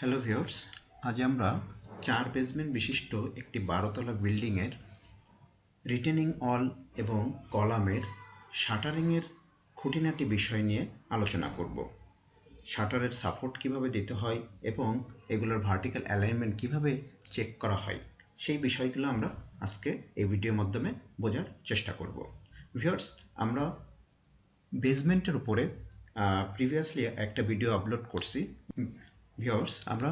Hello viewers আজ আমরা চার বেসমেন্ট বিশিষ্ট একটি বারোতলা বিল্ডিংয়ের রিটেনিং অল এবং কলামের শাটারিংয়ের খুঁটিনাটি বিষয় নিয়ে আলোচনা করব। শাটারের সাপোর্ট কীভাবে দিতে হয় এবং এগুলোর ভার্টিক্যাল অ্যালাইনমেন্ট কীভাবে চেক করা হয়, সেই বিষয়গুলো আমরা আজকে এই ভিডিওর মাধ্যমে বোঝার চেষ্টা করব। ভিউয়ার্স আমরা বেসমেন্টের উপরে প্রিভিয়াসলি একটা ভিডিও আপলোড করছি। ভিউয়ার্স আমরা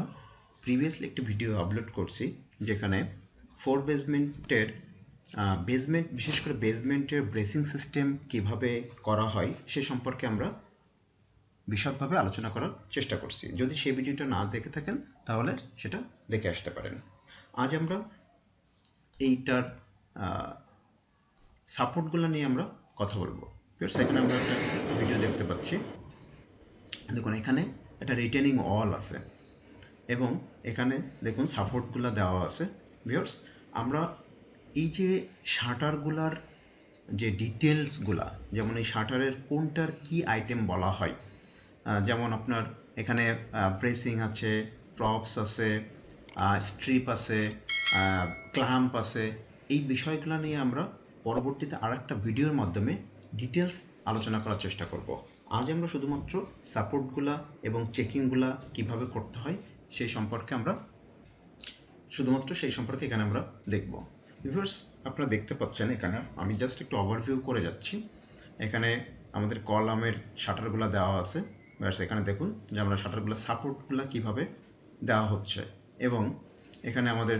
প্রিভিয়াসলি একটি ভিডিও আপলোড করছি যেখানে ফোর বেসমেন্টের বেসমেন্ট বিশেষ করে বেসমেন্টের ব্রেসিং সিস্টেম কীভাবে করা হয় সে সম্পর্কে আমরা বিশদভাবে আলোচনা করার চেষ্টা করছি। যদি সেই ভিডিওটা না দেখে থাকেন, তাহলে সেটা দেখে আসতে পারেন। আজ আমরা এইটার সাপোর্টগুলো নিয়ে আমরা কথা বলব। এখানে আমরা একটা ভিডিও দেখতে পাচ্ছি। দেখুন, এখানে একটা রিটেনিং অল আছে। এবং এখানে দেখুন সাপোর্টগুলো দেওয়া আছে। ভিউয়ার্স আমরা এই যে শাটারগুলার যে ডিটেলসগুলা যেমন এই শাটারের কোনটার কি আইটেম বলা হয় যেমন আপনার এখানে প্রেসিং আছে প্রপস আছে স্ট্রিপ আছে ক্ল্যাম্প আছে, এই বিষয়গুলো নিয়ে আমরা পরবর্তীতে আরেকটা ভিডিওর মাধ্যমে ডিটেলস আলোচনা করার চেষ্টা করব। আজ আমরা শুধুমাত্র সাপোর্টগুলা এবং চেকিংগুলা কীভাবে করতে হয় সেই সম্পর্কে আমরা শুধুমাত্র সেই সম্পর্কে এখানে আমরা দেখব। ভিউয়ার্স আপনারা দেখতে পাচ্ছেন এখানে, আমি জাস্ট একটু ওভারভিউ করে যাচ্ছি। এখানে আমাদের কলামের শাটারগুলো দেওয়া আছে। ব্যাস, এখানে দেখুন যে আমরা শাটারগুলো, সাপোর্টগুলো কীভাবে দেওয়া হচ্ছে। এবং এখানে আমাদের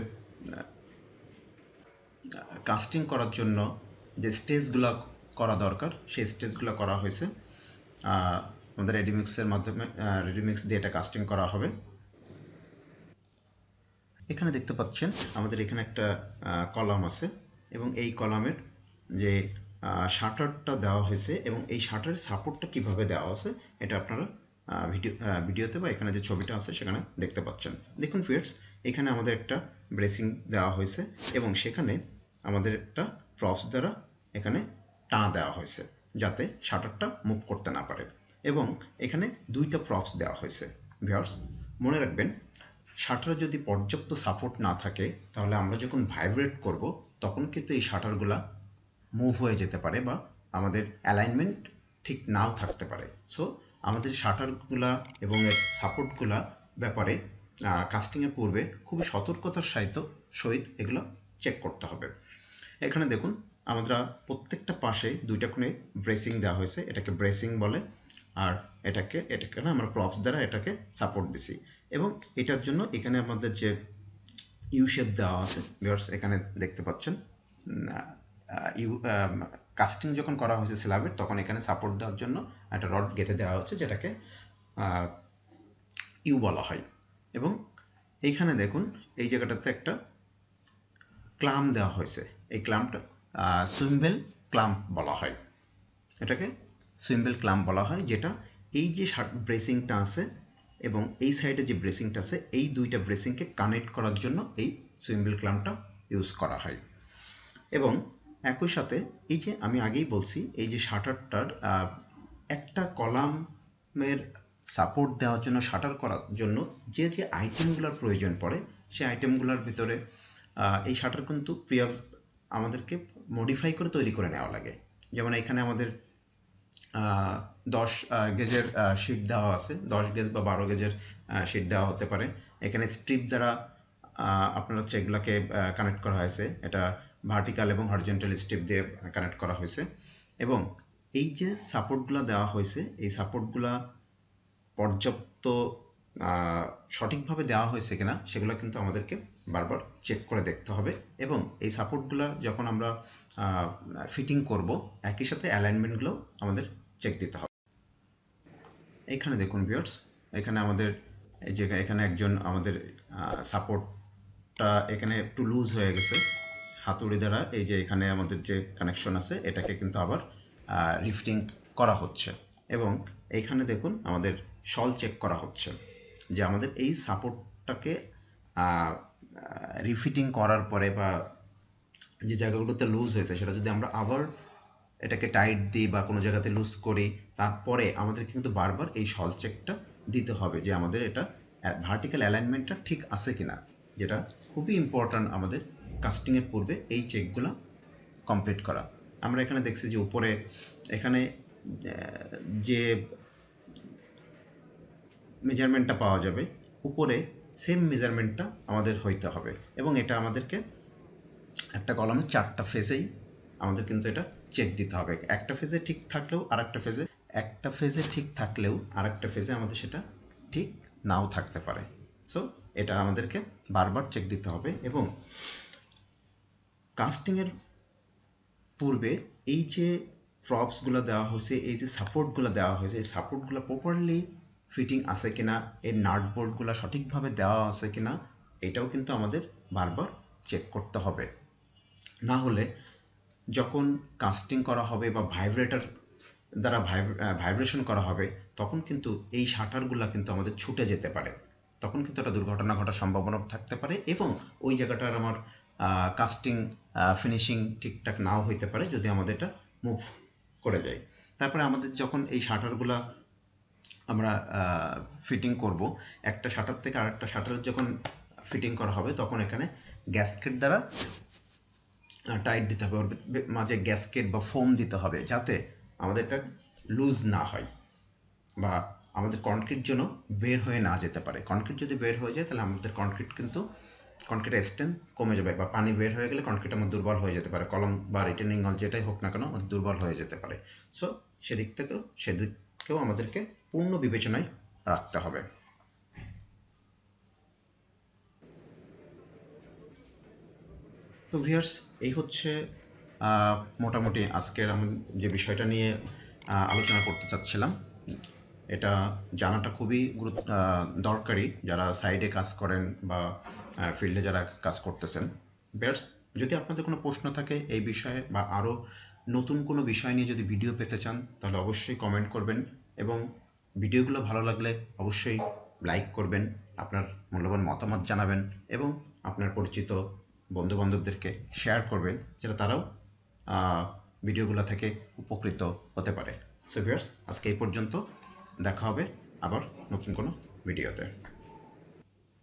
কাস্টিং করার জন্য যে স্টেজগুলো করা দরকার, সেই স্টেজগুলো করা হয়েছে। আমাদের রেডিমিক্সের মাধ্যমে রেডিমিক্স দিয়ে এটা কাস্টিং করা হবে। এখানে দেখতে পাচ্ছেন, আমাদের এখানে একটা কলাম আছে এবং এই কলামের যে শাটারটা দেওয়া হয়েছে এবং এই শাটারের সাপোর্টটা কীভাবে দেওয়া আছে, এটা আপনারা ভিডিও ভিডিওতে বা এখানে যে ছবিটা আছে সেখানে দেখতে পাচ্ছেন। দেখুন ফিয়ার্স এখানে আমাদের একটা ব্রেসিং দেওয়া হয়েছে এবং সেখানে আমাদের একটা প্রপস দ্বারা এখানে টানা দেওয়া হয়েছে। যাতে শাটারটা মুভ করতে না পারে। এবং এখানে দুইটা প্রপস দেওয়া হয়েছে। ভিউয়ার্স, মনে রাখবেন, শাটারে যদি পর্যাপ্ত সাপোর্ট না থাকে, তাহলে আমরা যখন ভাইব্রেট করব, তখন কিন্তু এই শাটারগুলা মুভ হয়ে যেতে পারে বা আমাদের অ্যালাইনমেন্ট ঠিক নাও থাকতে পারে। সো, আমাদের শাটারগুলা এবং এর সাপোর্টগুলা ব্যাপারে কাস্টিংয়ের পূর্বে খুবই সতর্কতার সহিত সহিত এগুলো চেক করতে হবে। এখানে দেখুন আমরা প্রত্যেকটা পাশে দুইটা কোণে ব্রেসিং দেওয়া হয়েছে। এটাকে ব্রেসিং বলে আর এটাকে এটাকে না আমরা প্রপস দ্বারা এটাকে সাপোর্ট দিছি। এবং এটার জন্য এখানে আমাদের যে ইউ শেপ দেওয়া আছে ভিউয়ার্স এখানে দেখতে পাচ্ছেন ইউ কাস্টিং যখন করা হয়েছে স্ল্যাবের তখন এখানে সাপোর্ট দেওয়ার জন্য একটা রড গেঁথে দেওয়া হচ্ছে, যেটাকে ইউ বলা হয়। এবং এইখানে দেখুন, এই জায়গাটাতে একটা ক্লাম দেওয়া হয়েছে। এই ক্লাম্পটা সুইমবেল ক্লাম্প বলা হয়। এটাকে সুইমবেল ক্লাম্প বলা হয়, যেটা এই যে ব্রেসিংটা আছে এবং এই সাইডে যে ব্রেসিংটা আছে, এই দুইটা ব্রেসিংকে কানেক্ট করার জন্য এই সুইমবেল ক্লাম্পটা ইউজ করা হয়। এবং একই সাথে এই যে আমি আগেই বলছি, এই যে শাটারটার একটা কলামের সাপোর্ট দেওয়ার জন্য, শাটার করার জন্য যে যে আইটেমগুলোর প্রয়োজন পড়ে, সেই আইটেমগুলোর ভিতরে এই শাটার কিন্তু প্রিয়া আমাদেরকে মডিফাই করে তৈরি করে নেওয়া লাগে। যেমন এখানে আমাদের দশ গেজের শিট দেওয়া আছে। দশ গেজ বা বারো গেজের শিট দেওয়া হতে পারে। এখানে স্ট্রিপ দ্বারা আপনার হচ্ছে এগুলাকে কানেক্ট করা হয়েছে। এটা ভার্টিক্যাল এবং হরিজেন্টাল স্ট্রিপ দিয়ে কানেক্ট করা হয়েছে। এবং এই যে সাপোর্টগুলো দেওয়া হয়েছে, এই সাপোর্টগুলা পর্যাপ্ত সঠিকভাবে দেওয়া হয়েছে কিনা সেগুলো কিন্তু আমাদেরকে বারবার চেক করে দেখতে হবে এবং এই সাপোর্টগুলো যখন আমরা ফিটিং করব, একই সাথে অ্যালাইনমেন্টগুলো আমাদের চেক দিতে হবে। এখানে দেখুন ভিউয়ার্স এখানে আমাদের, এই যে এখানে একজন আমাদের সাপোর্টটা এখানে একটু লুজ হয়ে গেছে। হাতুড়ি দ্বারা এই যে এখানে আমাদের যে কানেকশন আছে, এটাকে কিন্তু আবার রিফটিং করা হচ্ছে এবং এইখানে দেখুন আমাদের শল চেক করা হচ্ছে। যে আমাদের এই সাপোর্টটাকে রিফিটিং করার পরে বা যে জায়গাগুলোতে লুজ হয়েছে, সেটা যদি আমরা আবার এটাকে টাইট দিই বা কোনো জায়গাতে লুজ করি, তারপরে আমাদের কিন্তু বারবার এই সল চেকটা দিতে হবে যে আমাদের এটা ভার্টিক্যাল অ্যালাইনমেন্টটা ঠিক আছে কিনা, যেটা খুবই ইম্পর্ট্যান্ট আমাদের কাস্টিংয়ের পূর্বে এই চেকগুলো কমপ্লিট করা। আমরা এখানে দেখছি যে উপরে, এখানে যে মেজারমেন্টটা পাওয়া যাবে, উপরে সেম মেজারমেন্টটা আমাদের হইতে হবে। এবং এটা আমাদেরকে একটা কলামে চারটা ফেজেই আমাদের কিন্তু এটা চেক দিতে হবে। একটা ফেজে ঠিক থাকলেও আর একটা ফেজে একটা ফেজে ঠিক থাকলেও আর একটা ফেজে আমাদের সেটা ঠিক নাও থাকতে পারে। সো এটা আমাদেরকে বারবার চেক দিতে হবে এবং কাস্টিংয়ের পূর্বে এই যে প্রপসগুলো দেওয়া হয়েছে, এই যে সাপোর্টগুলো দেওয়া হয়েছে, এই সাপোর্টগুলো প্রপারলি ফিটিং আছে কিনা, এর নাট নাটবোর্ডগুলো সঠিকভাবে দেওয়া আছে কিনা, এটাও কিন্তু আমাদের বারবার চেক করতে হবে। না হলে যখন কাস্টিং করা হবে বা ভাইব্রেটার দ্বারা ভাইব্রেশন করা হবে, তখন কিন্তু এই শাটারগুলো কিন্তু আমাদের ছুটে যেতে পারে। তখন কিন্তু একটা দুর্ঘটনা ঘটার সম্ভাবনা থাকতে পারে এবং ওই জায়গাটার আমার কাস্টিং ফিনিশিং ঠিকঠাক নাও হইতে পারে যদি আমাদের এটা মুভ করে যায়। তারপরে আমাদের যখন এই শাটারগুলা আমরা ফিটিং করব। একটা শাটার থেকে আরেকটা শাটার যখন ফিটিং করা হবে, তখন এখানে গ্যাসকেট দ্বারা টাইট দিতে হবে। মাঝে গ্যাসকেট বা ফোম দিতে হবে, যাতে আমাদের এটা লুজ না হয় বা আমাদের কনক্রিট যেন বের হয়ে না যেতে পারে। কনক্রিট যদি বের হয়ে যায়, তাহলে আমাদের কনক্রিট কিন্তু কনক্রিটের স্ট্রেন্থ কমে যাবে। বা পানি বের হয়ে গেলে কনক্রিট আমার দুর্বল হয়ে যেতে পারে। কলম বা রিটেনিং অল যেটাই হোক না কেন দুর্বল হয়ে যেতে পারে। সো সেদিক থেকেও সেদিককেও আমাদেরকে পূর্ণ বিবেচনায় রাখতে হবে। তো ভিয়ার্স এই হচ্ছে মোটামুটি আজকের আমি যে বিষয়টা নিয়ে আলোচনা করতে চাচ্ছিলাম। এটা জানাটা খুবই গুরুত্ব দরকারি যারা সাইডে কাজ করেন বা ফিল্ডে যারা কাজ করতেছেন। ভিয়ার্স যদি আপনাদের কোনো প্রশ্ন থাকে এই বিষয়ে বা আরও নতুন কোনো বিষয় নিয়ে যদি ভিডিও পেতে চান, তাহলে অবশ্যই কমেন্ট করবেন এবং ভিডিওগুলো ভালো লাগলে অবশ্যই লাইক করবেন, আপনার মূল্যবান মতামত জানাবেন এবং আপনার পরিচিত বন্ধুবান্ধবদেরকে শেয়ার করবেন যেটা তারাও ভিডিওগুলো থেকে উপকৃত হতে পারে। সো ভিউয়ার্স আজকে এই পর্যন্ত, দেখা হবে আবার নতুন কোনো ভিডিওতে